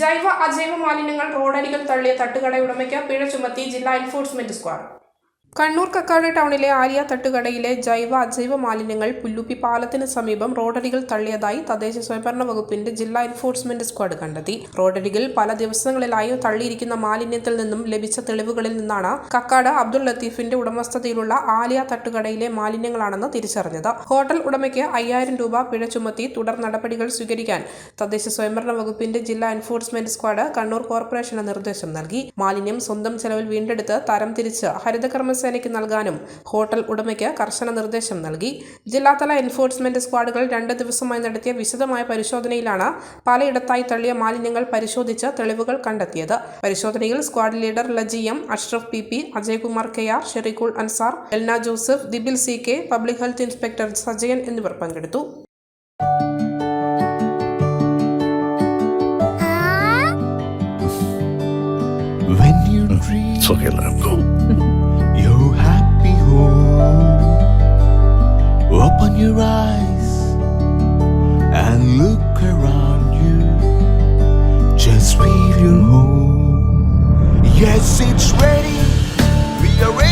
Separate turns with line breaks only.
ജൈവ അജൈവ മാലിന്യങ്ങൾ റോഡരികിൽ തള്ളിയ തട്ടുകട ഉടമയ്ക്ക് പിഴ ചുമത്തി ജില്ലാ എൻഫോഴ്സ്മെന്റ് സ്ക്വാഡ്. കണ്ണൂർ കക്കാട് ടൗണിലെ ആര്യ തട്ടുകടയിലെ ജൈവ അജൈവ മാലിന്യങ്ങൾ പുല്ലുപ്പി പാലത്തിന് സമീപം റോഡരികൾ തള്ളിയതായി തദ്ദേശ സ്വയംഭരണ വകുപ്പിന്റെ ജില്ലാ എൻഫോഴ്സ്മെന്റ് സ്ക്വാഡ് കണ്ടെത്തി. റോഡരികിൽ പല ദിവസങ്ങളിലായി തള്ളിയിരിക്കുന്ന മാലിന്യത്തിൽ നിന്നും ലഭിച്ച തെളിവുകളിൽ നിന്നാണ് കക്കാട് അബ്ദുൾ ലത്തീഫിന്റെ ഉടമസ്ഥതയിലുള്ള ആലിയ തട്ടുകടയിലെ മാലിന്യങ്ങളാണെന്ന് തിരിച്ചറിഞ്ഞത്. ഹോട്ടൽ ഉടമയ്ക്ക് അയ്യായിരം രൂപ പിഴ ചുമത്തി തുടർ നടപടികൾ സ്വീകരിക്കാൻ തദ്ദേശ സ്വയംഭരണ വകുപ്പിന്റെ ജില്ലാ എൻഫോഴ്സ്മെന്റ് സ്ക്വാഡ് കണ്ണൂർ കോർപ്പറേഷന് നിർദ്ദേശം നൽകി. മാലിന്യം സ്വന്തം ചെലവിൽ വീണ്ടെടുത്ത് തരം തിരിച്ച് ഹരിതകർമ്മസേനയ്ക്ക് നൽകാനും ഹോട്ടൽ ഉടമയ്ക്ക് കർശന നിർദ്ദേശം നൽകി. ജില്ലാതല എൻഫോഴ്സ്മെന്റ് സ്ക്വാഡുകൾ രണ്ട് ദിവസമായി നടത്തിയ വിശദമായ പരിശോധനയിലാണ് പലയിടത്തായി തള്ളിയ മാലിന്യങ്ങൾ പരിശോധിച്ച് തെളിവുകൾ കണ്ടെത്തിയത്. പരിശോധനയിൽ squad leader Lajiyam Ashraf P P Ajaykumar K R Sherikul Ansar Elna Joseph Dibil C K public health inspector Sajayan എന്നിവർ പങ്കെടുത്തു.
When you dream open your eyes and look around you. Just feel your home. Yes, it's ready. We are ready